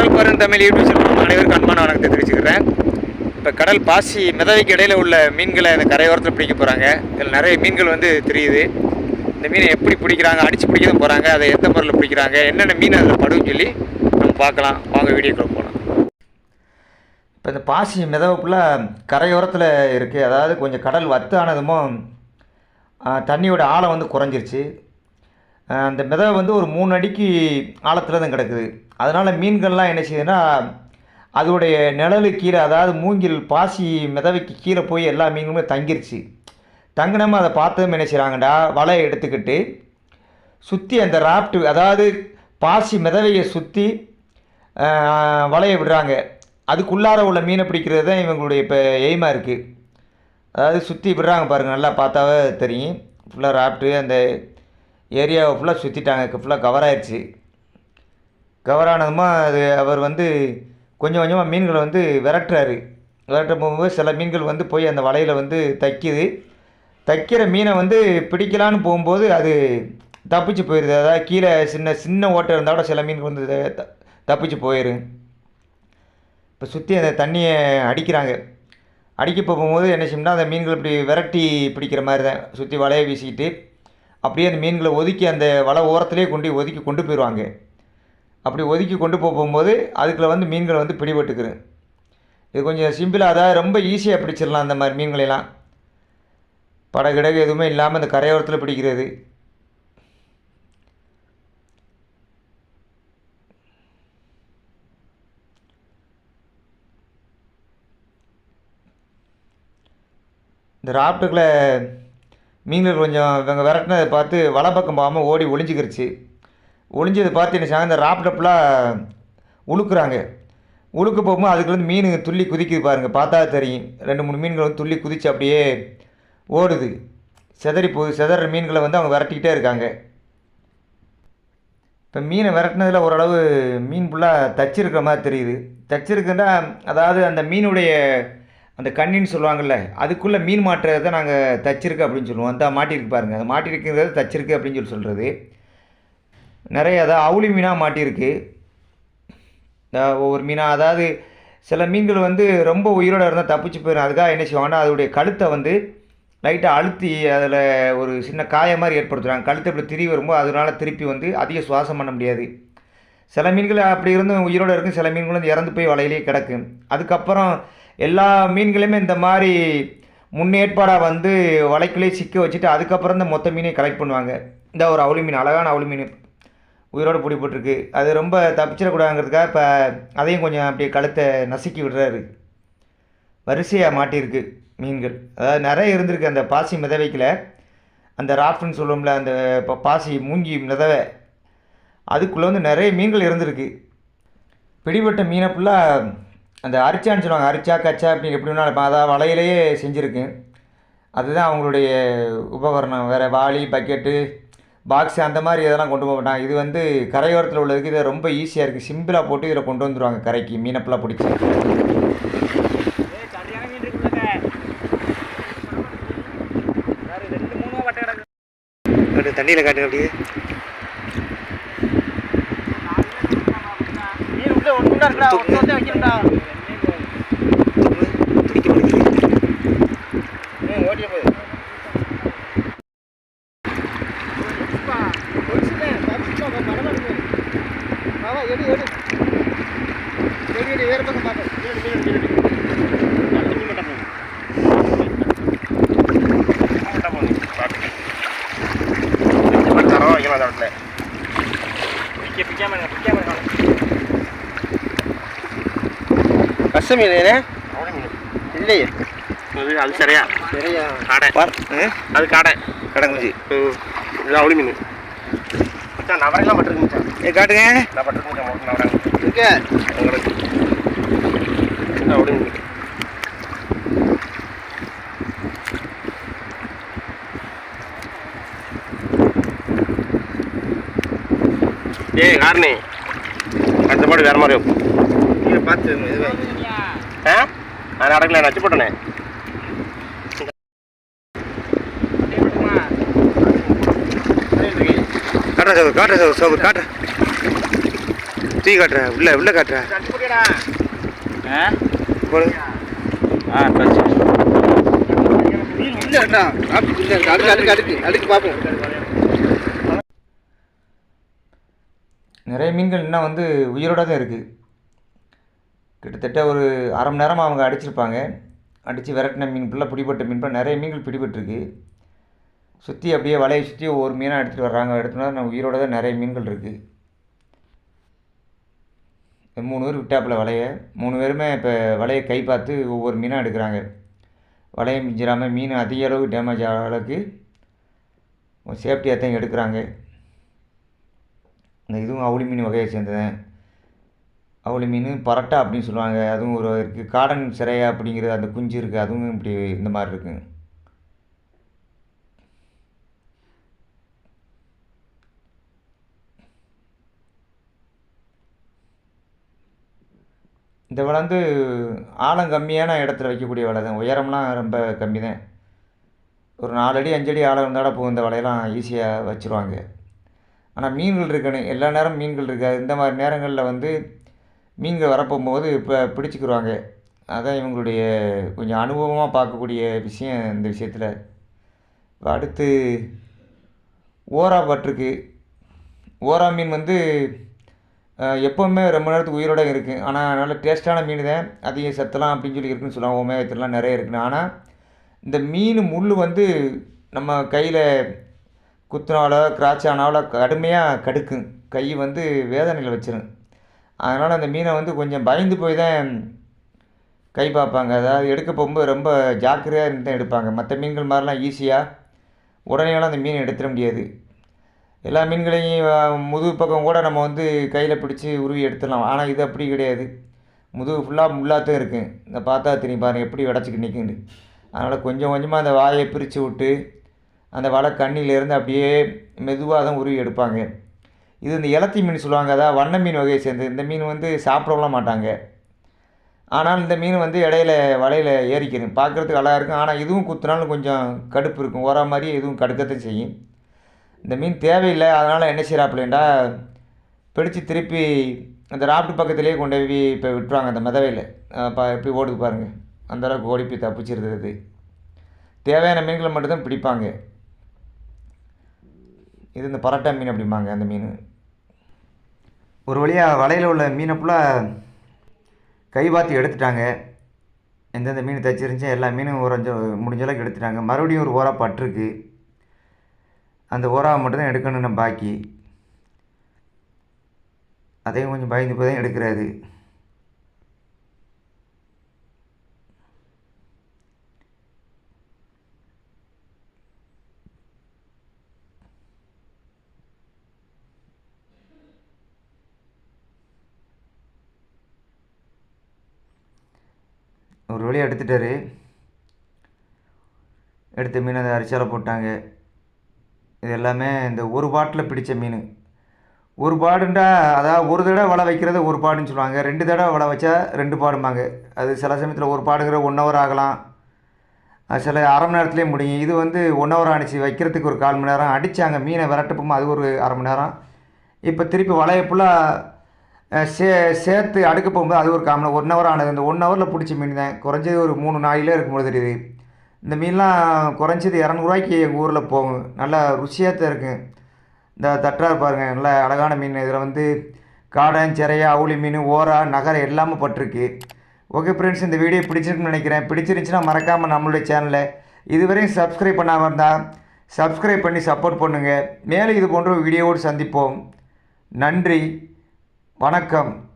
கடல் பாருன்னு Tamil YouTube channel அனைவருக்கும் அன்பான வணக்கத்தை தெரிவிச்சுக்கிறேன். இப்போ கடல் பாசி மிதவைக்கு இடையில உள்ள மீன்களை இந்த கரையோரத்தில் பிடிக்க போகிறாங்க இதில் நிறைய மீன்கள் வந்து தெரியுது. இந்த மீனை எப்படி பிடிக்கிறாங்க அடித்து பிடிக்க தான் போகிறாங்க அதை எந்த முறையில் பிடிக்கிறாங்க என்னென்ன மீன் அதில் படுன்னு சொல்லி நம்ம பார்க்கலாம். வாங்க வீடியோக்குள்ள போகலாம் இப்போ இந்த பாசி மிதவப்புல கரையோரத்தில் இருக்குது அதாவது கொஞ்சம் கடல் வத்தானதுமும் தண்ணியோட ஆழம் வந்து குறைஞ்சிருச்சு. அந்த மிதவை வந்து ஒரு மூணு அடிக்கு ஆழத்தில் தான் கிடக்குது. அதனால் மீன்கள்லாம் என்ன செய்யுதுன்னா அதோடைய நிழலு கீழே அதாவது மூங்கில் பாசி மிதவைக்கு கீழே போய் எல்லா மீன்களுமே தங்கிருச்சு. தங்கினமா அதை பார்த்ததும் என்ன செய்கிறாங்கடா வலையை எடுத்துக்கிட்டு சுற்றி அந்த ராப்ட் அதாவது பாசி மிதவையை சுற்றி வலையை விடுறாங்க. அதுக்குள்ளார உள்ள மீனை பிடிக்கிறது தான் இவங்களுடைய இப்போ எய்மாக இருக்குது அதாவது சுற்றி விடுறாங்க பாருங்கள் நல்லா பார்த்தாவே தெரியும். ஃபுல்லாக ராப்ட்டு அந்த ஏரியாவை ஃபுல்லாக சுற்றிட்டாங்க ஃபுல்லாக கவர் ஆயிடுச்சு கவரானதுமாக அது அவர் வந்து கொஞ்சம் கொஞ்சமாக மீன்களை வந்து விரட்டுறாரு. விரட்ட போகும்போது சில மீன்கள் வந்து போய் அந்த வலையில் வந்து தைக்குது. தைக்கிற மீனை வந்து பிடிக்கலான்னு போகும்போது அது தப்பிச்சு போயிடுது அதாவது கீழே சின்ன சின்ன ஓட்டை இருந்தால் கூட சில மீன்கள் வந்து தப்பிச்சு போயிடும் இப்போ சுற்றி அந்த தண்ணியை அடிக்கிறாங்க. அடிக்க போகும்போது என்ன செய்யணும்னா அந்த மீன்கள் இப்படி விரட்டி பிடிக்கிற மாதிரி தான் சுற்றி வலையை வீசிக்கிட்டு. அப்படியே அந்த மீன்களை ஒதுக்கி அந்த வலை ஓரத்துலேயே கொண்டு ஒதுக்கி கொண்டு போயிடுவாங்க. அப்படி ஒதுக்கி கொண்டு போகும்போது அதுக்குள்ள வந்து மீன்களை வந்து பிடிபட்டுக்குது. இது கொஞ்சம் சிம்பிளாக அதாவது ரொம்ப ஈஸியாக பிடிச்சிடலாம் அந்த மாதிரி மீன்களெல்லாம் படகிடகு எதுவுமே இல்லாமல் இந்த கரையோரத்தில் பிடிக்கிறது. இந்த ராப்டுக்குள்ள மீன்கள் கொஞ்சம் இவங்க விரட்டினதை பார்த்து வலை பக்கம் போகாமல் ஓடி ஒளிஞ்சிக்கிருச்சு. ஒளிஞ்சதை பார்த்து என்ன செய்றாங்க, இந்த ராப்டப்லாம் உழுக்குறாங்க. உழுக்க போகும்போது அதுக்குள்ளேருந்து மீன் துள்ளி குதிக்குது பாருங்கள் பார்த்தா தெரியும். ரெண்டு மூணு மீன்கள் வந்து துள்ளி குதிச்சு அப்படியே ஓடுது. சிதறி போகுது. சிதற மீன்களை வந்து அவங்க விரட்டிக்கிட்டே இருக்காங்க. இப்போ மீனை விரட்டினதில் ஓரளவு மீன் ஃபுல்லாக தச்சிருக்கிற மாதிரி தெரியுது. தச்சிருக்குன்னா அதாவது அந்த மீனுடைய அந்த கண்ணின்னு சொல்லுவாங்கள்ல அதுக்குள்ளே மீன் மாட்டுறதை தான் நாங்கள் தச்சிருக்கு அப்படின்னு சொல்லுவோம். அந்த மாட்டியிருக்கு பாருங்கள் அது மாட்டியிருக்குங்கிறது தச்சிருக்கு அப்படின்னு சொல்லி சொல்கிறது நிறைய அதாவது அவுளி மீனாக மாட்டியிருக்கு. இந்த ஒவ்வொரு மீனாக அதாவது சில மீன்கள் வந்து ரொம்ப உயிரோடு இருந்தால் தப்பிச்சு போயிடும் அதுக்காக என்ன செய்வாங்கன்னா அதோடைய கழுத்தை வந்து லைட்டாக அழுத்தி அதில் ஒரு சின்ன காய மாதிரி ஏற்படுத்துகிறாங்க கழுத்தை இப்படி திரி வரும்போது அதனால திருப்பி வந்து அதிக சுவாசம் பண்ண முடியாது. சில மீன்கள் அப்படி இருந்தும் உயிரோடு இருக்கும் சில மீன்கள் வந்து இறந்து போய் வலையிலேயே கிடக்கும் அதுக்கப்புறம் எல்லா மீன்களையுமே இந்த மாதிரி முன்னேற்பாடாக வந்து வலைக்குள்ளேயே சிக்க வச்சுட்டு அதுக்கப்புறம் இந்த மொத்த மீனையும் கலெக்ட் பண்ணுவாங்க. இந்த ஒரு அவுளி மீன் அழகான அவுளி மீன். உயிரோடு பிடிபட்டுருக்கு அது ரொம்ப தப்பிச்சிடக்கூடாதுங்கிறதுக்காக இப்போ அதையும் கொஞ்சம் அப்படியே கழுத்தை நசுக்கி விடுறாரு. வரிசையாக மாட்டியிருக்கு மீன்கள். அதாவது நிறைய இருந்திருக்கு அந்த பாசி மிதவைக்கில். அந்த ராஃப்ட்னு சொல்லுவோம்ல அந்த இப்போ பாசி மூங்கி மிதவை. அதுக்குள்ளே வந்து நிறைய மீன்கள் இருந்திருக்கு. பிடிபட்ட மீனை ஃபுல்லாக அந்த அரிச்சான்னு சொல்லுவாங்க. அரிச்சா கச்சா அப்படின்னு எப்படி வேணாலும் அதாவது அதான் வலையிலேயே செஞ்சுருக்கு. அதுதான் அவங்களுடைய உபகரணம். வேறு வாளி பக்கெட்டு பாக்ஸு அந்த மாதிரி இதெல்லாம் கொண்டு போக மாட்டாங்க. இது வந்து கரையோரத்தில் உள்ளதுக்கு இது ரொம்ப ஈஸியாக இருக்குது சிம்பிளாக போட்டு இதில் கொண்டு வந்துருவாங்க கரைக்கு. மீனை ஃபுல்லாக பிடிச்சி. தண்ணியில் காட்டு அப்படியே. பிடிக்க கஷ்ட மீன் இல்லையே அது அது சரியா நிறையா காடை அது காடை கடங்குச்சி இது அவளி மீன் மச்சான் நவரெல்லாம் பட்டிருக்கு மச்சான் ஏ காட்டுங்க நான் பட்டிருக்கு மச்சான் நவராங்க இருக்கு உங்களுக்கு இது அவளி மீன் ஏய் காரணி கஷ்டப்பாடு வேற மாதிரி வைப்போம் நீங்கள் பார்த்து நான் நடக்கல நச்சு போட்டனே. காட்டுறேன் சார் காட்டுறேன் சார் சார் காட்டுறேன். தூக்கி காட்டுறேன். உள்ள உள்ள காட்டுறேன். ஆ உள்ள இருக்கு அடுக்கு அடுக்கு அடுக்கு அடுக்கு பார்ப்போம் நிறைய மீன்கள் இன்னும் வந்து உயிரோட தான் இருக்குது கிட்டத்தட்ட ஒரு அரை மணி நேரமாக அவங்க அடிச்சிருப்பாங்க. அடித்து விரட்டின மீன் ஃபுல்லாக பிடிபட்ட மீன் நிறைய மீன்கள் பிடிபட்டிருக்கு. சுற்றி அப்படியே வலையை சுற்றி ஒவ்வொரு மீனாக எடுத்துகிட்டு வர்றாங்க. எடுத்துனா நம்ம உயிரோட தான் நிறைய மீன்கள் இருக்குது மூணு பேர் விட்டாப்புல வலையை. மூணு பேருமே இப்போ வலையை கை பார்த்து ஒவ்வொரு மீனாக எடுக்கிறாங்க. வலையை மிஞ்சிடாமல் மீன் அதிக அளவு டேமேஜ் ஆகிற அளவுக்கு சேஃப்டியாக தான் எடுக்கிறாங்க. இந்த இதுவும் அவுளி மீன் வகையை சேர்ந்தது. அவுளி மீன் பரட்டா அப்படின்னு சொல்லுவாங்க. அதுவும் ஒரு இருக்குது காடன் சிறையா அப்படிங்கிற அந்த குஞ்சு இருக்குது அதுவும் இப்படி இந்த மாதிரி இருக்குங்க இந்த வலை வந்து ஆழம் கம்மியான இடத்துல வைக்கக்கூடிய வலை தான். உயரம்லாம் ரொம்ப கம்மி தான். ஒரு நாலு அடி அஞ்சடி ஆழம் இருந்தால் போகும் இந்த வலையெல்லாம் ஈஸியாக வச்சுருவாங்க. ஆனால் மீன்கள் இருக்கணும். எல்லா நேரம் மீன்கள் இருக்காது. இந்த மாதிரி நேரங்களில் வந்து மீன்கள் வரப்போகும்போது இப்போ பிடிச்சிக்கிருவாங்க. அதான் இவங்களுடைய கொஞ்சம் அனுபவமாக பார்க்கக்கூடிய விஷயம் இந்த விஷயத்தில். இப்போ அடுத்து ஓரா பட்டிருக்கு. ஓரா மீன் வந்து எப்போவுமே ரொம்ப நேரத்துக்கு உயிரோட இருக்குது ஆனால் நல்ல டேஸ்ட்டான மீன் தான் அதிக சத்தெல்லாம் அப்படின்னு சொல்லி இருக்குன்னு சொல்லுவாங்க. ஒமேகத்திலாம் நிறைய இருக்குன்னு. ஆனால் இந்த மீன் முள் வந்து நம்ம கையில் குத்துனாலோ கிராச்சானாலோ கடுமையாக கடுக்கும். கை வந்து வேதனையில் வச்சிரும். அதனால் அந்த மீனை வந்து கொஞ்சம் பயந்து போய் தான் கை பார்ப்பாங்க. அதாவது எடுக்க போகும்போது ரொம்ப ஜாக்கிரதையாக இருந்து தான் எடுப்பாங்க. மற்ற மீன்கள் மாதிரிலாம் ஈஸியாக உடனேலாம் அந்த மீனை எடுத்துட முடியாது. எல்லா மீன்களையும் முதுகு பக்கம் கூட நம்ம வந்து கையில் பிடிச்சி உருவி எடுத்துடலாம். ஆனால் இது அப்படி கிடையாது. முதுகு ஃபுல்லாக முள்ளாத்தான் இருக்கும் இந்த பார்த்தா தெரியும் பாருங்கள் எப்படி உடச்சிக்கிட்டு நிற்குன்னு அதனால் கொஞ்சம் கொஞ்சமாக அந்த வாயை பிரித்து விட்டு அந்த வலை கண்ணிலேருந்து அப்படியே மெதுவாக தான் உருவி எடுப்பாங்க. இது இந்த இலத்தி மீன் சொல்லுவாங்க அதான் வண்ண மீன் வகையை சேர்ந்து இந்த மீன் வந்து சாப்பிடலாம் மாட்டாங்க. ஆனால் இந்த மீன் வந்து இடையில வலையில் ஏறிக்கிறேன் பார்க்குறதுக்கு அழகாக இருக்கும். ஆனால் இதுவும் குத்துனாலும் கொஞ்சம் கடுப்பு இருக்கும். ஓர மாதிரி இதுவும் கடுக்கத்தான் செய்யும். இந்த மீன் தேவையில்லை. அதனால் என்ன செய்கிறாப்பிலேண்டா பிடிச்சி திருப்பி அந்த ராப்டு பக்கத்துலேயே கொண்டு போய் இப்போ விட்டுருவாங்க அந்த மிதவையில். எப்படி ஓடுது பாருங்கள் அந்தளவுக்கு ஓடி போய் தப்பிச்சிருது தேவையான மீன்களை மட்டும்தான் பிடிப்பாங்க. இது இந்த பரட்டா மீன் அப்படிம்பாங்க அந்த மீன். ஒரு வழியாக வலையில் உள்ள மீனை ஃபுல்லாக கை பார்த்து எடுத்துட்டாங்க. எந்தெந்த மீன் தச்சிருந்துச்சோ எல்லா மீனும் உறைஞ்ச முடிஞ்ச அளவுக்கு எடுத்துட்டாங்க. மறுபடியும் ஒரு ஓரா பட்டிருக்கு அந்த ஓராவை மட்டும்தான் எடுக்கணும் நம்ம பாக்கி. அதையும் கொஞ்சம் பயந்து போய் தான் எடுக்கிறாரு. ஒரு வழியாக எடுத்துட்டாரு. எடுத்த மீன் அதை அரிசால போட்டாங்க. இது எல்லாமே இந்த ஒரு பாட்டில் பிடித்த மீன். ஒரு பாடுண்டா அதாவது ஒரு தடவை வலை வைக்கிறது ஒரு பாடுன்னு சொல்லுவாங்க. ரெண்டு தடவை வலை வச்சா ரெண்டு பாடும்பாங்க. அது சில சமயத்தில் ஒரு பாடுங்கிற ஒன் ஹவர் ஆகலாம். அது சில அரை மணி நேரத்துலேயே முடியும். இது வந்து ஒன் ஹவர் ஆணிச்சு வைக்கிறதுக்கு ஒரு கால் மணி நேரம். அடித்தாங்க மீனை விரட்டப்போமா அது ஒரு அரை மணி நேரம். இப்போ திருப்பி வலையை ஃபுல்லாக சே சேர்த்து அடுக்க போகும்போது அது ஒரு கால் ஒன் ஹவர் ஆனது. இந்த ஒன் ஹவரில் பிடிச்ச மீன் தான். குறைஞ்சது ஒரு மூணு நாயிலே இருக்கும்போது தெரியுது. இந்த மீன்லாம் குறைஞ்சது இரநூறுவாய்க்கு எங்கள் ஊரில் போகும். நல்லா ருசியாக தான் இருக்கும். இந்த தட்டாக பாருங்கள் நல்ல அழகான மீன். இதில் வந்து காடன் சிறையா அவுளி மீன் ஓரா நகரை எல்லாமே பட்டிருக்கு. ஓகே ஃப்ரெண்ட்ஸ் இந்த வீடியோ பிடிச்சிருக்குன்னு நினைக்கிறேன். பிடிச்சிருந்துச்சுன்னா மறக்காமல் நம்மளுடைய சேனலை இதுவரையும் சப்ஸ்கிரைப் பண்ணாமல் இருந்தால் சப்ஸ்கிரைப் பண்ணி சப்போர்ட் பண்ணுங்கள் மேலும் இது போன்ற வீடியோவோடு சந்திப்போம். நன்றி. வணக்கம்.